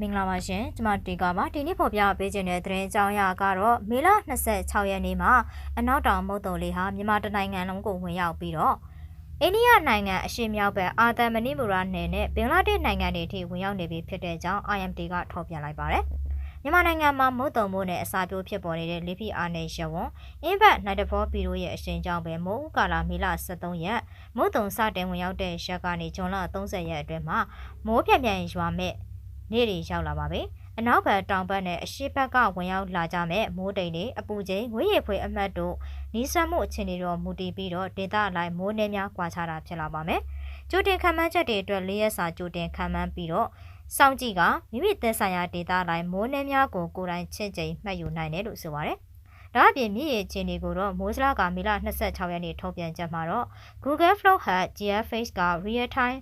မင်္ဂလာပါရှင်ကျွန်မတီကာပါဒီနေ့ဖော်ပြပေးခြင်းတဲ့သတင်းအကြောင်းအရာကတော့မေလ26ရက်နေ့မှာအနောက်တောင်မုတ်တုံလေးဟာမြန်မာတိုင်းနိုင်ငံလုံးကိုဝင်ရောက်ပြီးတော့အိန္ဒိယနိုင်ငံအရှေ့မြောက်ဘက်အာသံမဏိမူရနယ်နဲ့ဘင်္ဂလားဒေ့ရှ်နိုင်ငံတွေအထိဝင်ရောက်နေပြီဖြစ်တဲ့အကြောင်း IMD ကထုတ်ပြန်လိုက်ပါတယ်မြန်မာနိုင်ငံမှာမုတ်တုံမိုးနဲ့အစာပြိုးဖြစ်ပေါ်နေတဲ့လေဖိအားနဲ့ရဝွန်အင်းဘတ်နိုင်တဖောပီတို့ရဲ့အရှင်ကြောင့်ပဲမိုးဦးကာလာမေလ23ရက်မုတ်တုံစတင်ဝင်ရောက်တဲ့ရက်ကနေဇွန်လ30ရက်အတွင်းမှာမိုးပြန့်ပြန်ရွာမဲ့ နေ့တွေရောက်လာပါပြီ။အနောက်ဘက်တောင်ဘက်နဲ့အရှေ့ဘက်ကဝင်ရောက်လာကြမဲ့မိုးတိမ်တွေအပူချိန်ငွေရည်ဖွေအမှတ်တို့နီးစပ်မှုအခြေအနေတော့မူတည်ပြီးတော့ဒေသအလိုက်မိုးနှင်းများကွာခြားတာဖြစ်လာပါမယ်။ကြိုတင်ခံမှန်းချက်တွေအတွက်၄ရက်စာကြိုတင်ခံမှန်းပြီးတော့စောင့်ကြည့်ကမိမိသက်ဆိုင်ရာဒေသအလိုက်မိုးနှင်းများကိုကိုယ်တိုင်ချင့်ချိန်မှတ်ယူနိုင်တယ်လို့ဆိုပါတယ်။ဒါအပြင်မြည်ရည်ချင်းတွေကိုတော့မိုးစလာကမေလ26ရက်နေ့ထုတ်ပြန်ချက်မှာတော့ Google Flow Hub GFX က Real Time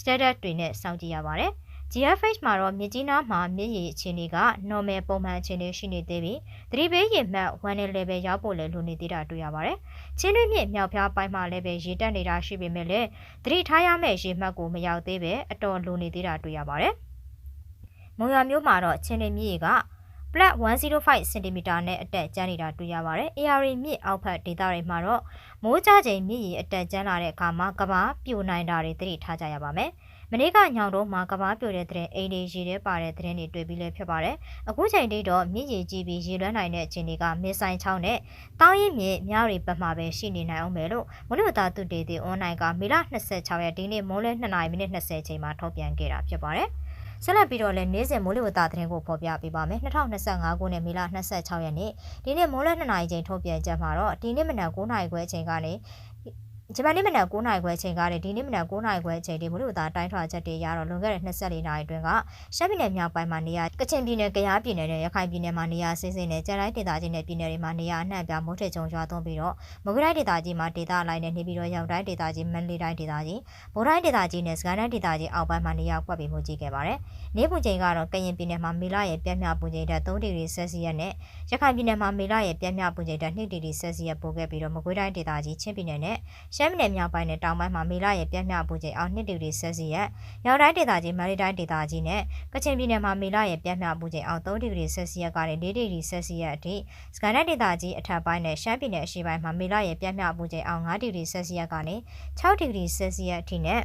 Status တွေနဲ့စောင့်ကြည့်ရပါတယ်။ GFH မှာတော့မြစ်ကြီးနားမှာမြစ်ရည်အခြေအနေက normal ပုံမှန်အခြေအနေရှိနေသေးပြီးသတိပေးရေမှတ်1 level ရောက်ဖို့လည်းလိုနေသေးတာတွေ့ရပါတယ်။ချင်းတွင်းမြစ်မြောက်ဖျားပိုင်းမှာလည်းပဲရေတက်နေတာရှိပေမဲ့လည်းသတိထားရမယ့်ရေမှတ်ကိုမရောက်သေးပဲအတော်လိုနေသေးတာတွေ့ရပါတယ်။မုံရမျိုးမှာတော့ချင်းတွင်းမြစ်က flat 105 cm နဲ့အတက်ကျန်းနေတာတွေ့ရပါတယ်။ AR မြစ်အောက်ဖက်ဒေသတွေမှာတော့မိုးကြချိန်မြစ်ရည်အတက်ကျန်းလာတဲ့အခါမှာကဘာပြိုနိုင်တာတွေသတိထားကြရပါမယ်။ မနေ့ကညောင်တော့မှာကဘာပြိုတဲ့တဲ့အိမ်တွေရေထဲပါတဲ့တဲ့တွေတွေ့ပြီးလဲဖြစ်ပါတယ်အခုချိန်ထိတော့မြင့်ရေကြီးပြီးရေလွှမ်းနိုင်တဲ့အခြေအနေကမစ်ဆိုင်ချောင်းနဲ့တောင်းရင်မြင့်များတွေပတ်မှာပဲရှိနေနိုင်အောင်ပဲလို့မလို့သားသူတေတီအွန်လိုင်းကမေလ26ရက်ဒီနေ့မိုးလဲ2နာရီမိနစ်20ချိန်မှာထုတ်ပြန်ခဲ့တာဖြစ်ပါတယ်ဆက်လက်ပြီးတော့လည်းနေ့စဉ်မိုးလေဝသသတင်းကိုဖော်ပြပေးပါမယ်2025ခုနှစ်မေလ26ရက်နေ့ဒီနေ့မိုးလဲ2နာရီချိန်ထုတ်ပြန်ချက်မှာတော့ဒီနေ့မနက်9နာရီခွဲအချိန်ကနေ ဂျပန်နေ့မနက်9နာရီခွဲအချိန်ကလည်းဒီနေ့မနက်9နာရီခွဲအချိန်ဒီမလို့သားတိုင်းထွာချက်တွေရတော့လွန်ခဲ့တဲ့24နာရီအတွင်းကရှမ်းပြည်နယ်မြောက်ပိုင်းမှာနေရာကချင်ပြည်နယ်၊ကယားပြည်နယ်နဲ့ရခိုင်ပြည်နယ်မှာနေရာဆင်းဆင်းနဲ့ကြံတိုင်းဒေသကြီးနဲ့ပြည်နယ်တွေမှာနေရာအနှံ့ပြမိုးထစ်ချုံရွာသွန်းပြီးတော့မကွေးတိုင်းဒေသကြီးမှာဒေသအလိုက်နဲ့နေပြီးတော့ရောက်တိုင်းဒေသကြီးမန္တလေးတိုင်းဒေသကြီးဗိုလ်တိုင်းဒေသကြီးနဲ့စကိုင်းတိုင်းဒေသကြီးအောက်ပိုင်းမှာနေရာကွက်ပြီးမှုကြီးခဲ့ပါတယ်။နေပူချိန်ကတော့ကရင်ပြည်နယ်မှာမေလရဲ့ပြင်းပြပူချိန်တက်3ဒီဂရီဆယ်စီယပ်နဲ့ရခိုင်ပြည်နယ်မှာမေလရဲ့ပြင်းပြပူချိန်တက်2ဒီဂရီဆယ်စီယပ်ပိုခဲ့ပြီးတော့မကွေးတိုင်းဒေသကြီးချင်းပြည်နယ်နဲ့ရှမ်းပြည်နယ်မြောက်ပိုင်းနဲ့တောင်ပိုင်းမှာမေလရဲ့ပြင်းပြပူချိန်အောင်2ဒီဂရီဆယ်စီယပ်၊ရောက်တိုင်းဒေသကြီးမန္တလေးတိုင်းဒေသကြီးနဲ့ကချင်ပြည်နယ်မှာမေလရဲ့ပြင်းပြပူချိန်အောင်3ဒီဂရီဆယ်စီယပ်ကနေ4ဒီဂရီဆယ်စီယပ်အထိစကိုင်းတိုင်းဒေသကြီးအထက်ပိုင်းနဲ့ရှမ်းပြည်နယ်အရှေ့ပိုင်းမှာမေလရဲ့ပြင်းပြပူချိန်အောင်5ဒီဂရီဆယ်စီယပ်ကနေ6ဒီဂရီဆယ်စီယပ်အထိနဲ့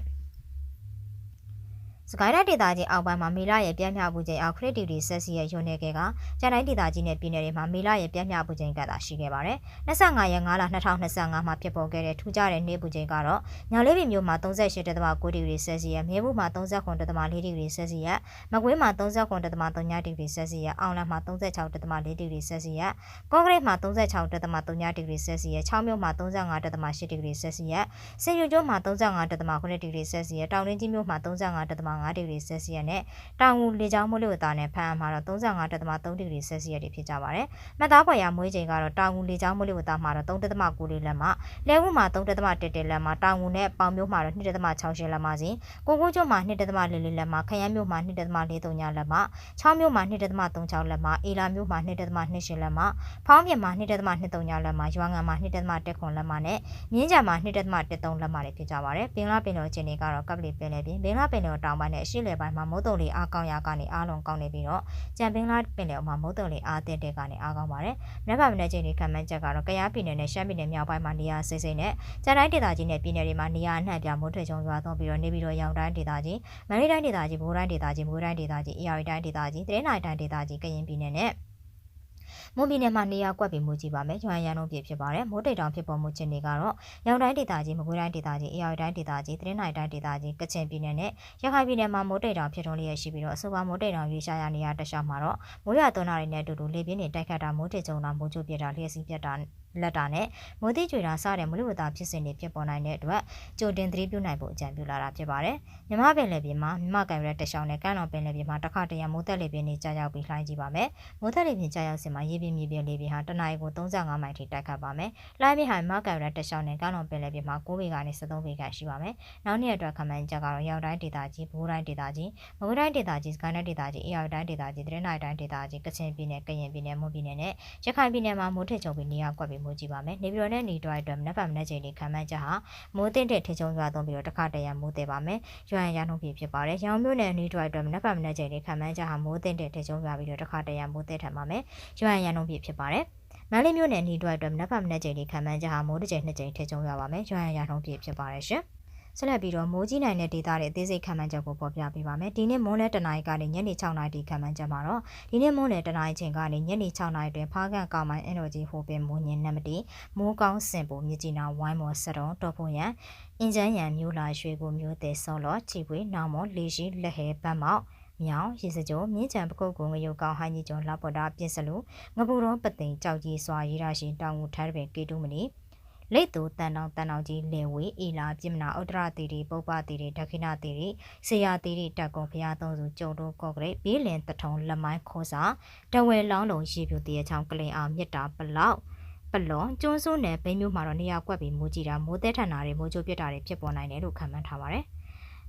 စကိုင်းတိုင်းဒေသကြီးအောက်ပိုင်းမှာမေလရဲ့ပြင်းပြပူချိန်အောက်ခရစ်တီဂရီဆက်စီရဲ့ယွန်းနေခဲ့ကကျန်တိုင်းဒေသကြီးနဲ့ပြည်နယ်တွေမှာမေလရဲ့ပြင်းပြပူချိန်ကသာရှိခဲ့ပါတယ်။25ရက်5လ2025မှာဖြစ်ပေါ်ခဲ့တဲ့ထူးခြားတဲ့နေ့ပူချိန်ကတော့ညောင်လေးပင်မြို့မှာ38.9ဒီဂရီဆက်စီရဲ့မြေဘူးမှာ39.4ဒီဂရီဆက်စီရဲ့မကွေးမှာ39.3ဒီဂရီဆက်စီရဲ့အောင်လမှာ36.4ဒီဂရီဆက်စီရဲ့ကော့ကရိတ်မှာ36.3ဒီဂရီဆက်စီရဲ့ချောင်းမြို့မှာ35.8ဒီဂရီဆက်စီရဲ့စင်ယူကျွန်းမှာ35.9ဒီဂရီဆက်စီရဲ့တောင်ရင်းကြီးမြို့မှာ35.5 35ဒီဂရီဆယ်စီယပ်နဲ့တောင်ငူလေကြောင်းမိုးလေဝသနဲ့ဖမ်းအမှာတော့35.3ဒီဂရီဆယ်စီယပ်တွေဖြစ်ကြပါတယ်။မှတ်သားဖွယ်ရမွေးချိန်ကတော့တောင်ငူလေကြောင်းမိုးလေဝသမှာတော့3.9လေးလက်မှလဲဝူမှာ3.1လက်မှတောင်ငူနဲ့ပေါင်မျိုးမှာတော့2.68လက်မှစီကိုကိုကျွန်းမှာ2.44လက်မှခရမ်းမျိုးမှာ2.43လက်မှချောင်းမျိုးမှာ2.36လက်မှအေလာမျိုးမှာ2.28လက်မှဖောင်းပြင်မှာ2.23လက်မှရွာငံမှာ2.1လက်မှနဲ့မြင်းကြံမှာ2.13လက်မှတွေဖြစ်ကြပါတယ်။ပင်လာပင်တော်ချင်းတွေကတော့ကပ်ပလီပင်လေပြင်ပင်လာပင်တော်တောင်ပိုင်းနဲ့အရှေ့လယ်ပိုင်းမှာမုတ်တုံလေးအားကောင်းရာကနေအားလုံးကောင်းနေပြီးတော့ကြံပင်လာပင်လယ်မှာမုတ်တုံလေးအားတဲ့တဲ့ကနေအားကောင်းပါတယ်။မြတ်ပါမနေ့ချိန်ဒီခံမှန်းချက်ကတော့ကယားပြည်နယ်နဲ့ရှမ်းပြည်နယ်မြောက်ပိုင်းမှာနေရာစိစိနဲ့ကြံတိုင်းဒေသကြီးနဲ့ပြည်နယ်တွေမှာနေရာအနှံ့ပြမိုးထွေချုံရွာသွန်းပြီးတော့နေပြီးတော့ရောင်တိုင်းဒေသကြီးမန္တလေးတိုင်းဒေသကြီးဘိုးတိုင်းဒေသကြီးမိုးတိုင်းဒေသကြီးအေရရီတိုင်းဒေသကြီးတရင်းနိုင်တိုင်းဒေသကြီးကရင်ပြည်နယ်နဲ့ မွန်ပြည်နယ်မှာနေရာကွက်ပြီးမူကြည့်ပါမယ်။ကျွမ်းရန်လုံးပြဖြစ်ပါတယ်။မိုးတိတ်တောင်ဖြစ်ပေါ်မှုခြင်းတွေကတော့ရောင်တိုင်းဒေသကြီးမကွေးတိုင်းဒေသကြီးအေရတိုင်းဒေသကြီးတရင်းနိုင်တိုင်းဒေသကြီးကချင်ပြည်နယ်နဲ့ရခိုင်ပြည်နယ်မှာမိုးတိတ်တောင်ဖြစ်ထွန်းလျက်ရှိပြီးတော့အဆိုပါမိုးတိတ်တောင်ရွေးရှားရနေရတခြားမှာတော့မိုးရွာသွန်းတာတွေနဲ့အတူတူလေပြင်းတွေတိုက်ခတ်တာမိုးတိတ်ကြုံတာမိုးကျပြတာလျှက်စီးပြတာ လက်တာနဲ့မိုးတိကျွေတာစတဲ့မလူဝတာဖြစ်စဉ်တွေဖြစ်ပေါ်နိုင်တဲ့အတွက်ကြိုတင်သတိပြုနိုင်ဖို့အကြံပြုလာတာဖြစ်ပါတယ်။မြမပင်လယ်ပြင်မှာမြမကံရက်တရှောင်းနဲ့ကမ်းတော်ပင်လယ်ပြင်မှာတစ်ခါတရံမိုးသက်လေပြင်းတွေကြာရောက်ပြီးလှိုင်းကြည့်ပါမယ်။မိုးသက်လေပြင်းကြာရောက်စဉ်မှာရေပြင်းမြေပြင်းလေပြင်းဟာတနအီကို35မိုင်ထိတိုက်ခတ်ပါမယ်။လှိုင်းပြင်းဟာမြမကံရက်တရှောင်းနဲ့ကမ်းတော်ပင်လယ်ပြင်မှာ9ပေကနေ13ပေခန့်ရှိပါမယ်။နောက်နေ့အတွက်ခမန်းချက်ကတော့ရောက်တိုင်းဒေသကြီးဘိုးတိုင်းဒေသကြီးမကွေးတိုင်းဒေသကြီးစကိုင်းတိုင်းဒေသကြီးအေရတိုင်းဒေသကြီးတရင်းနိုင်တိုင်းဒေသကြီးကချင်ပြည်နယ်ကရင်ပြည်နယ်မွန်ပြည်နယ်နဲ့ရခိုင်ပြည်နယ်မှာမိုးထစ်ချုံပြီးနေရာကွက်ပြီးပြီးမိုးကြီးပါမယ်နေပြည်တော်နဲ့နေတော်အတွက်မနက်ဖြန်မနက်ချိန်ဒီခံမှန်းချက်ဟာမိုးတင်တဲ့ထေချုံရွာသွန်းပြီးတော့တစ်ခါတည်းရမိုးသေးပါမယ်ရွာရန်ရနှုန်းပြဖြစ်ပါတယ်ရောင်မြို့နယ်နေတော်အတွက်မနက်ဖြန်မနက်ချိန်ဒီခံမှန်းချက်ဟာမိုးတင်တဲ့ထေချုံရွာပြီးတော့တစ်ခါတည်းရမိုးသေးထပ်ပါမယ်ရွာရန်ရနှုန်းပြဖြစ်ပါတယ်မန္တလေးမြို့နယ်နေတော်အတွက်မနက်ဖြန်မနက်ချိန်ဒီခံမှန်းချက်ဟာမိုးတစ်ချိန်နှစ်ချိန်ထေချုံရွာပါမယ်ရွာရန်ရနှုန်းပြဖြစ်ပါတယ်ရှင် ဆက်လက်ပြီးတော့မိုးကြီးနိုင်တဲ့ဒေသတွေအသေးစိတ်ခံမှန်းချက်ကိုပေါ်ပြပေးပါမယ်။ဒီနေ့မွန်းလဲတနာရီကနေညနေ6နာရီထိခံမှန်းချက်မှာတော့ဒီနေ့မွန်းလဲတနာရီချိန်ကနေညနေ6နာရီတွင်ဖားကန်ကောင်မိုင်း energy ဟိုပင်မိုးညင်နံမတီမိုးကောင်းစင်ပူမြကြီးနာဝိုင်းမော်စတုံတော်ဖွန်ရန်အင်ဂျန်ရန်မျိုးလာရွှေကိုမျိုးတဲ့ဆောလောချီပွေနောင်မော်လေရှိလက်ဟဲဘတ်မောက်မြောင်ရေစကြိုမြင်းချံပကုတ်ကုံငရုတ်ကောင်းဟိုင်းကြီးကျော်လှပေါ်တာပြင်းစလူငပူတော်ပသိမ်ကြောက်ကြီးစွာရေးရရှိတောင်ငူထားတဲ့ကေတုမနီ လိတ်တူတန်တောင်တန်တောင်ကြီးလေဝေးအီလာပြမနာဥဒရတီရီပုပ္ပတီရီဒခိဏတီရီဆေယာတီရီတက်ကုံဖျားသုံးစုကျုံတို့ကော့ကရိတ်ဘီလင်တထုံလက်မိုင်းခေါ်စာတဝဲလောင်းလုံးရေပြူတရချောင်းကလင်အောင်မြစ်တာပလောက်ပလွန်ကျွန်းစုနယ်ဘိန်းမျိုးမှာတော့နေရာကွက်ပြီးမိုးကြည့်တာမိုးသက်ထန်တာတွေမိုးကြိုးပြစ်တာတွေဖြစ်ပေါ်နိုင်တယ်လို့ခန့်မှန်းထားပါတယ်။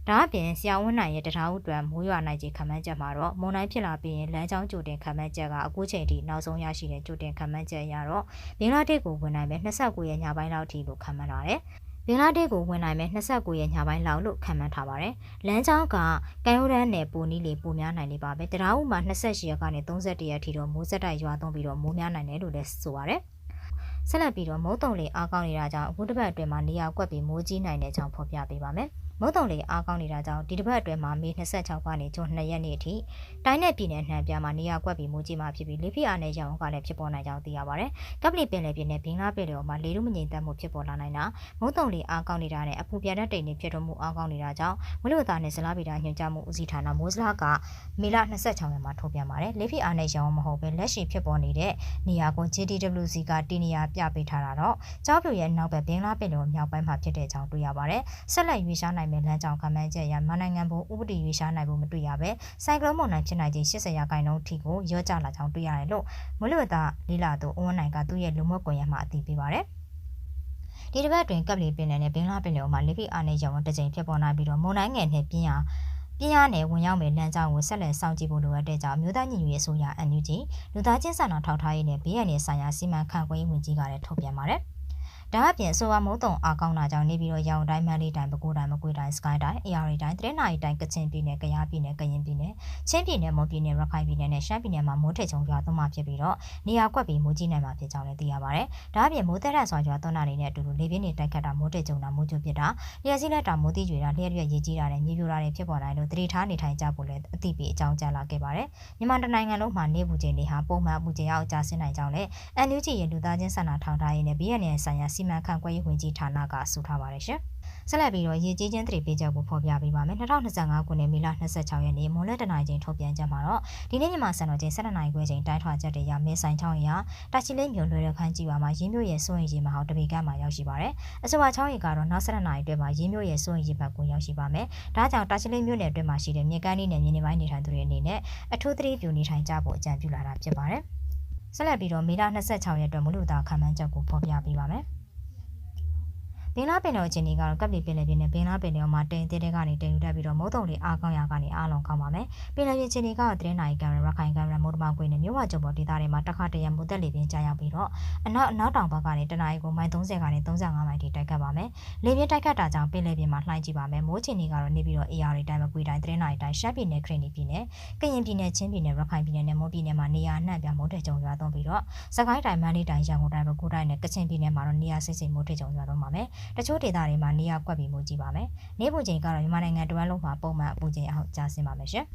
ဒါအပြင်ဆရာဝန်နိုင်ရဲ့တရားဥအတွက်မိုးရွာနိုင်ခြင်းခန့်မှန်းချက်မှာတော့မုန်တိုင်းဖြစ်လာပြီးရင်လမ်းကြောင်းကြိုတင်ခန့်မှန်းချက်ကအခုချိန်ထိနောက်ဆုံးရရှိတဲ့ကြိုတင်ခန့်မှန်းချက်အရတော့ဘင်္ဂလားဒေ့ရှ်ကိုဝင်နိုင်မယ်29ရက်ညပိုင်းလောက်ထိလို့ခန့်မှန်းထားတယ်။ဘင်္ဂလားဒေ့ရှ်ကိုဝင်နိုင်မယ်29ရက်ညပိုင်းလောက်လို့ခန့်မှန်းထားပါတယ်။လမ်းကြောင်းကကံရိုးတန်းနယ်ပူနီးလေပူများနိုင်နေပါပဲ။တရားဥမှာ28ရက်ကနေ31ရက်ထိတော့မိုးစက်တိုက်ရွာသွန်းပြီးတော့မိုးများနိုင်တယ်လို့လည်းဆိုပါတယ်။ဆက်လက်ပြီးတော့မုတ်တုံလေးအားကောင်းနေတာကြောင့်အခုတစ်ပတ်အတွင်းမှာနေရာကွက်ပြီးမိုးကြီးနိုင်တဲ့ကြောင်းဖော်ပြပေးပါမယ်။ မုတ်တုံလေးအားကောင်းနေတာကြောင့်ဒီတစ်ပတ်အတွင်းမှာမေ26ကနေဇွန်2ရက်နေ့အထိတိုင်းနယ်ပြည်နယ်နှံပြမှာနေရာကွက်ပြီးမူကြီးမှာဖြစ်ပြီးလေဖိအားနဲ့ရောင်ကလည်းဖြစ်ပေါ်နိုင်ကြောင်းသိရပါတယ်။ကပ်ပလီပင်လယ်ပြင်နဲ့ဘင်္ဂလားပင်လယ်မှာလေလူမငြိမ်သက်မှုဖြစ်ပေါ်လာနိုင်တာမုတ်တုံလေးအားကောင်းနေတာနဲ့အပူပြတ်တဲ့တိမ်တွေဖြစ်ထွန်းမှုအားကောင်းနေတာကြောင့်မလို့သားနဲ့ဇလားဗီတာညွှန်ကြားမှုဦးစီးဌာနမိုးစလားကမေလ26ရက်မှာထုတ်ပြန်ပါတယ်။လေဖိအားနဲ့ရောင်မဟုတ်ဘဲလက်ရှိဖြစ်ပေါ်နေတဲ့နေရာကို JTWC ကတီနေရာပြပေးထားတာတော့ကြောက်ပြူရဲ့နောက်ဘက်ဘင်္ဂလားပင်လယ်မြောက်ပိုင်းမှာဖြစ်တဲ့ကြောင်းတွေ့ရပါတယ်။ဆက်လက်ရွေးရှားနိုင်မယ့်လမ်းကြောင်းခန့်မှန်းချက်အရမနိုင်ငံဘုံဥပဒေရွေးရှားနိုင်ဖို့မတွေ့ရပဲစိုက်ကလုန်းမုန်တိုင်းဖြစ်နိုင်ခြင်း80ရာခိုင်နှုန်းထိကိုရော့ကျလာကြောင်းတွေ့ရတယ်လို့မလွတ်သားလေးလာသူအွန်နိုင်ကသူ့ရဲ့လူမှုကွန်ရက်မှာအသိပေးပါတယ်ဒီတစ်ပတ်တွင်ကပ်လီပင်လယ်နဲ့ဘင်္ဂလားပင်လယ်မှာလေဖိအားနဲ့ရောင်တစ်ကြိမ်ဖြစ်ပေါ်လာပြီးတော့မုန်တိုင်းငယ်နဲ့ပြင်းအားပြင်းအားနဲ့ဝင်ရောက်မယ့်လမ်းကြောင်းကိုဆက်လက်စောင့်ကြည့်ဖို့လိုအပ်တဲ့ကြောင့်မြို့သားညီညွတ်ရေးအစိုးရ NUG လူသားချင်းစာနာထောက်ထားရေးနဲ့ဘေးရန်ရေးဆိုင်ရာစီမံခန့်ခွဲရေးဝန်ကြီးကလည်းထုတ်ပြန်ပါတယ်။ ဒါအပြင်ဆိုဝါမုံတုံအားကောင်းတာကြောင့်နေပြီးတော့ရောင်တိုင်းမန်းလေးတိုင်းပဲခူးတိုင်းမကွေးတိုင်းစကိုင်းတိုင်းအေရရီတိုင်းတရနာရီတိုင်းကချင်ပြည်နယ်ကယားပြည်နယ်ကရင်ပြည်နယ်ချင်းပြည်နယ်မွန်ပြည်နယ်ရခိုင်ပြည်နယ်နဲ့ရှမ်းပြည်နယ်မှာမိုးထစ်ချုံရွာသွန်းမှဖြစ်ပြီးတော့နေရာကွက်ပြီးမိုးကြီးနိုင်မှာဖြစ်ကြောင်းလည်းသိရပါတယ်။ဒါအပြင်မိုးသက်ထဆွာရွာသွန်းတာတွေနဲ့အတူတူလေပြင်းတွေတိုက်ခတ်တာမိုးထစ်ချုံတာမိုးကျပစ်တာလျှက်စီးလက်တာမိုးတိကျွေတာလျှက်ရွက်ရေးကြီးတာနဲ့မြေပြိုတာတွေဖြစ်ပေါ်လာလို့တတိထားနေထိုင်ကြဖို့လည်းအသိပေးအကြောင်းကြားလာခဲ့ပါတယ်။မြန်မာတနိုင်ငံလုံးမှာနေပူချိန်တွေဟာပုံမှန်အပူချိန်အောက်ကျဆင်းနိုင်ကြောင်းလည်း NUG ရဲ့လူသားချင်းစာနာထောက်ထားရေးနဲ့ BNN ဆိုင်ရာစီမံခန့်ခွဲရေးဝန်ကြီးဌာနကဆိုထားပါတယ်ရှင်။ဆက်လက်ပြီးတော့ရေကြီးခြင်းသတိပေးချက်ကိုဖော်ပြပေးပါမယ်။2025ခုနှစ်မေလ26ရက်နေ့မွန်လက်တနိုင်ချင်းထုတ်ပြန်ချက်မှာတော့ဒီနေ့မြန်မာစံတော်ချိန်7နိုင်ခွဲချိန်တိုင်းထွာချက်တွေရမဲဆိုင်ချောင်းရတာချီလေးမြို့လွယ်ရခန်းကြီးပါမှာရင်းမြို့ရဲ့စိုးရင်ကြီးမဟောင်းတပေကမှာရောက်ရှိပါတယ်။အဆိုပါချောင်းရီကတော့နောက်7နိုင်အတွင်းမှာရင်းမြို့ရဲ့စိုးရင်ကြီးဘက်ကိုရောက်ရှိပါမယ်။ဒါကြောင့်တာချီလေးမြို့နယ်အတွင်းမှာရှိတဲ့မြေကမ်းလေးနဲ့မြေနေပိုင်းနေထိုင်သူတွေအနေနဲ့အထူးသတိပြုနေထိုင်ကြဖို့အကြံပြုလာတာဖြစ်ပါတယ်။ဆက်လက်ပြီးတော့မေလ26ရက်အတွက်မလူသားခံမှန်းချက်ကိုဖော်ပြပေးပါမယ်။ ဘင်္ဂလားပင်လယ်ချင်းတွေကတော့ကပ်လီပင်လယ်ပြင်နဲ့ဘင်္ဂလားပင်လယ်မှာတိမ်တဲတဲကနေတိမ်ယူတက်ပြီးတော့မုတ်တုံတွေအားကောင်းရာကနေအားလုံးကောင်းပါမယ်။ပင်လယ်ပြင်ချင်းတွေကတော့တရင်နိုင်ကံရခိုင်ကံရမိုးတမကွေနဲ့မြို့ဝကျုံပေါ်ဒေသတွေမှာတစ်ခါတရံမူတက်လေပြင်းကြာရောက်ပြီးတော့အနောက်အနောက်တောင်ဘက်ကနေတနအီကိုမိုင်30ကနေ35မိုင်ထိတိုက်ခတ်ပါမယ်။လေပြင်းတိုက်ခတ်တာကြောင့်ပင်လယ်ပြင်မှာလှိုင်းကြည့်ပါမယ်။မိုးချင်းတွေကတော့နေပြီးတော့ AR တွေတိုင်းမကွေတိုင်းတရင်နိုင်တိုင်းရှမ်းပြည်နယ်ခရင်နီပြည်နယ်ကရင်ပြည်နယ်ချင်းပြည်နယ်ရခိုင်ပြည်နယ်နဲ့မွန်ပြည်နယ်မှာနေရာအနှံ့ပြမိုးထကြုံရွာသွန်းပြီးတော့စကိုင်းတိုင်းမန္တလေးတိုင်းရန်ကုန်တိုင်းပဲခူးတိုင်းနဲ့ကချင်ပြည်နယ်မှာတော့နေရာစိတ်စိတ်မိုးထကြုံရွာသွန်းပါမယ်။တချို့ဒေသတွေမှာနေရာကွက်ပြီးမှုကြည့်ပါမယ်။နေပူချိန်ကတော့မြန်မာနိုင်ငံတဝန်းလုံးမှာပုံမှန်အပူချိန်အောင်ကျဆင်းပါမယ်ရှင်။